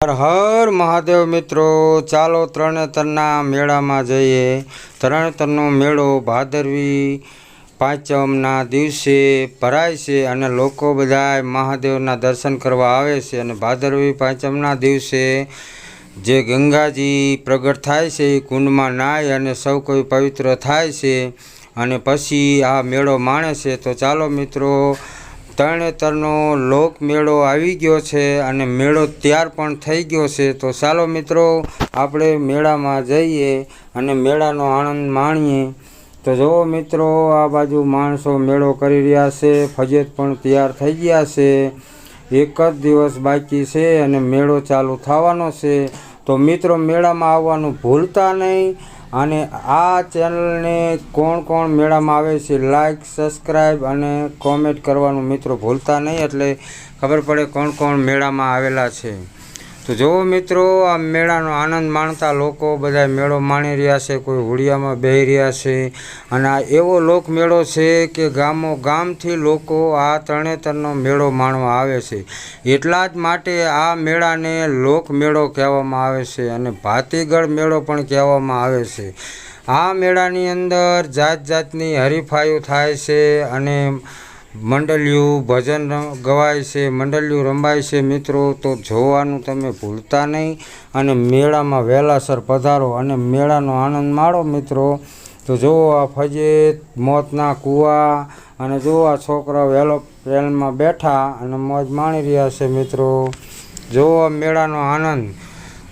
હર હર મહાદેવ મિત્રો, ચાલો તરણેતરના મેળામાં જઈએ. તરણેતરનો મેળો ભાદરવી પાંચમના દિવસે ભરાય છે અને લોકો બધા મહાદેવના દર્શન કરવા આવે છે અને ભાદરવી પાંચમના દિવસે જે ગંગાજી પ્રગટ થાય છે એ કુંડમાં નાય અને સૌ કોઈ પવિત્ર થાય છે અને પછી આ મેળો માણે છે. તો ચાલો મિત્રો તરણેતરનો લોક મેળો આવી ગયો છે અને મેળો તૈયાર પણ થઈ ગયો છે. તો ચાલો મિત્રો, આપણે મેળામાં જઈએ અને મેળાનો આનંદ માણીએ. તો જુઓ મિત્રો, આ બાજુ માણસો મેળો કરી રહ્યા છે, ફજેત પણ તૈયાર થઈ ગયા છે. એક જ દિવસ બાકી છે અને મેળો ચાલુ થવાનો છે. તો મિત્રો, મેળામાં આવવાનું ભૂલતા નહીં. અને આ ચેનલને કોણ કોણ મેળામાં આવે છે લાઈક સબસ્ક્રાઈબ અને કોમેન્ટ કરવાનું મિત્રો ભૂલતા નહીં, એટલે ખબર પડે કોણ કોણ મેળામાં આવેલા છે. તો જુઓ મિત્રો, આ મેળાનો આનંદ માણતા લોકો બધા મેળો માણી રહ્યા છે, કોઈ હોડિયામાં બેહી રહ્યા છે. અને આ એવો લોક મેળો છે કે ગામો ગામથી લોકો આ તરણેતરનો મેળો માણવા આવે છે. એટલા જ માટે આ મેળાને લોક મેળો કહેવામાં આવે છે અને ભાતીગળ મેળો પણ કહેવામાં આવે છે. આ મેળાની અંદર જાત જાતની હરીફાઈઓ થાય છે અને મંડલિયું ભજન ગવાય છે મંડલિયું રમાય છે મિત્રો, તો જોવાનું તમે ભૂલતા નહીં. અને મેળામાં વહેલાસર પધારો અને મેળાનો આનંદ માણો મિત્રો. તો જુઓ આ ફજેત, મોતના કૂવા અને જુઓ આ છોકરા વહેલો ટ્રેનમાં બેઠા અને મોજ માણી રહ્યા છે મિત્રો. જુઓ મેળાનો આનંદ.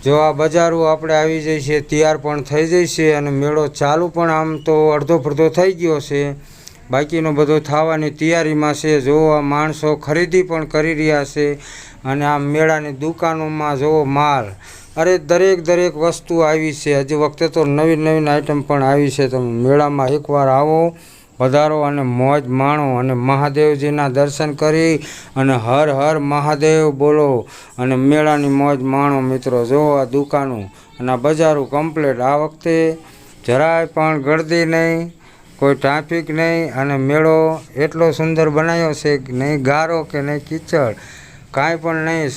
જો આ બજારો આપણે આવી જઈ છે, તૈયાર પણ થઈ જઈશે અને મેળો ચાલુ પણ આમ તો અડધો પડધો થઈ ગયો છે. બાકીનો બધો થવાની તૈયારીમાં છે જો આ માણસો ખરીદી પણ કરી રહ્યા છે અને આ મેળાની દુકાનોમાં જોવો, માલ. અરે, દરેક દરેક વસ્તુ આવી છે. હજી વખતે તો નવી નવીન આઈટમ પણ આવી છે. તમે મેળામાં એકવાર આવો, વધારો અને મોજ માણો અને મહાદેવજીના દર્શન કરી અને હર હર મહાદેવ બોલો અને મેળાની મોજ માણો મિત્રો જો આ દુકાનો. અને આ બજારો કમ્પ્લેટ આ વખતે જરાય પણ ગળદી નહીં. કોઈ ટ્રાફિક નહીં અને મેળો એટલો સુંદર બનાવ્યો છે કે નહીં ગારો કે નહીં કીચડ, કાંઈ પણ નહીં.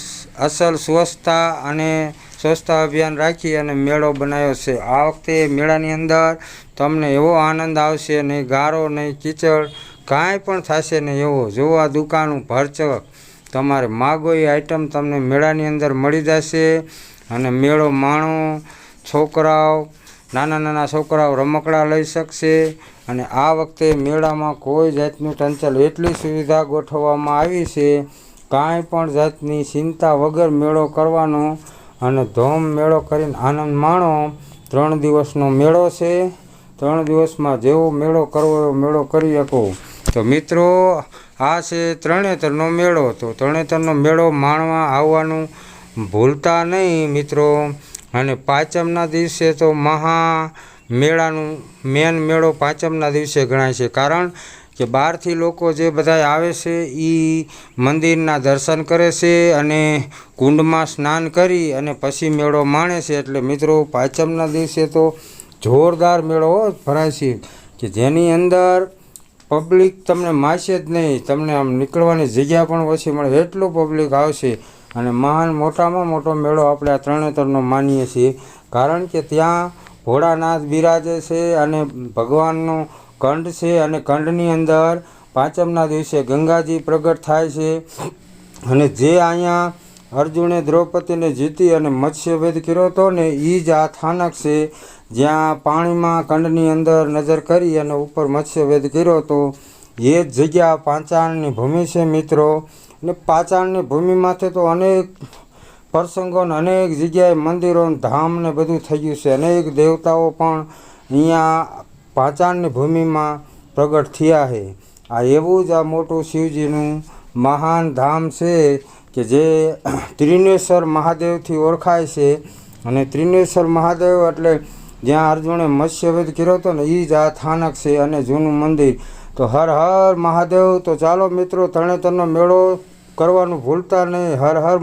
અસલ સ્વચ્છતા અને સ્વચ્છતા અભિયાન રાખી અને મેળો બનાવ્યો છે. આ વખતે મેળાની અંદર તમને એવો આનંદ આવશે નહીં ગારો નહીં કીચડ, કાંઈ પણ થશે નહીં એવો. જો આ દુકાનું ભરચક. તમારે માગો એ આઈટમ તમને મેળાની અંદર મળી જશે અને મેળો માણો, છોકરાઓ, નાના નાના છોકરાઓ રમકડા લઈ શકશે. અને આ વખતે મેળામાં કોઈ જાતનું ટંચલ, એટલી સુવિધા ગોઠવવામાં આવી છે, કાંઈ પણ જાતની ચિંતા વગર મેળો કરવાનો અને ધોમ મેળો કરીને આનંદ માણો. ત્રણ દિવસનો મેળો છે. ત્રણ દિવસમાં જેવો મેળો કરવો એવો મેળો કરી શકો. તો મિત્રો, આ છે ત્રણેતરનો મેળો. તો તરણેતરનો મેળો માણવા આવવાનું ભૂલતા નહીં મિત્રો. અને પાંચમના દિવસે તો મહા મેળાનું મેન મેળો પાંચમના દિવસે ગણાય છે. કારણ કે બહારથી લોકો જે બધા આવે છે એ મંદિરના દર્શન કરે છે અને કુંડમાં સ્નાન કરી અને પછી મેળો માણે છે. એટલે મિત્રો, પાંચમના દિવસે તો જોરદાર મેળો ભરાય છે કે જેની અંદર પબ્લિક તમને માસે જ નહીં. તમને આમ નીકળવાની જગ્યા પણ ઓછી મળે, એટલું પબ્લિક આવશે. અને મહાન મોટામાં મોટો મેળો આપણે આ ત્રણેતરનો માનીએ છીએ. કારણ કે ત્યાં ભોળાનાથ બિરાજે છે અને ભગવાનનો કંડ છે અને કંડની અંદર પાંચમના દિવસે ગંગાજી પ્રગટ થાય છે. અને જે અહીંયા અર્જુને દ્રૌપદીને જીતી અને મત્સ્યવેદ કર્યો હતો ને એ જ આ સ્થાનક છે, જ્યાં પાણીમાં કંડની અંદર નજર કરી અને ઉપર મત્સ્યવેદ કર્યો હતો. એ જ જગ્યા પાંચાળની ભૂમિ છે મિત્રો. ને પાંચાળની ભૂમિમાંથી તો અનેક પ્રસંગો ને અનેક જગ્યાએ મંદિરો ધામને બધું થઈ ગયું છે. અનેક દેવતાઓ પણ અહીંયા પાચાણની ભૂમિમાં પ્રગટ થયા છે. આ એવું જ આ મોટું શિવજીનું મહાન ધામ છે કે જે ત્રિનેશ્વર મહાદેવથી ઓળખાય છે. અને ત્રિનેશ્વર મહાદેવ એટલે જ્યાં અર્જુને મત્સ્યવેદ કર્યો હતો ને એ જ આ સ્થાનક છે અને જૂનું મંદિર. તો હર હર મહાદેવ. તો ચાલો મિત્રો, તરણેતરનો મેળો કરવાનું ભૂલતા નહીં. હર હર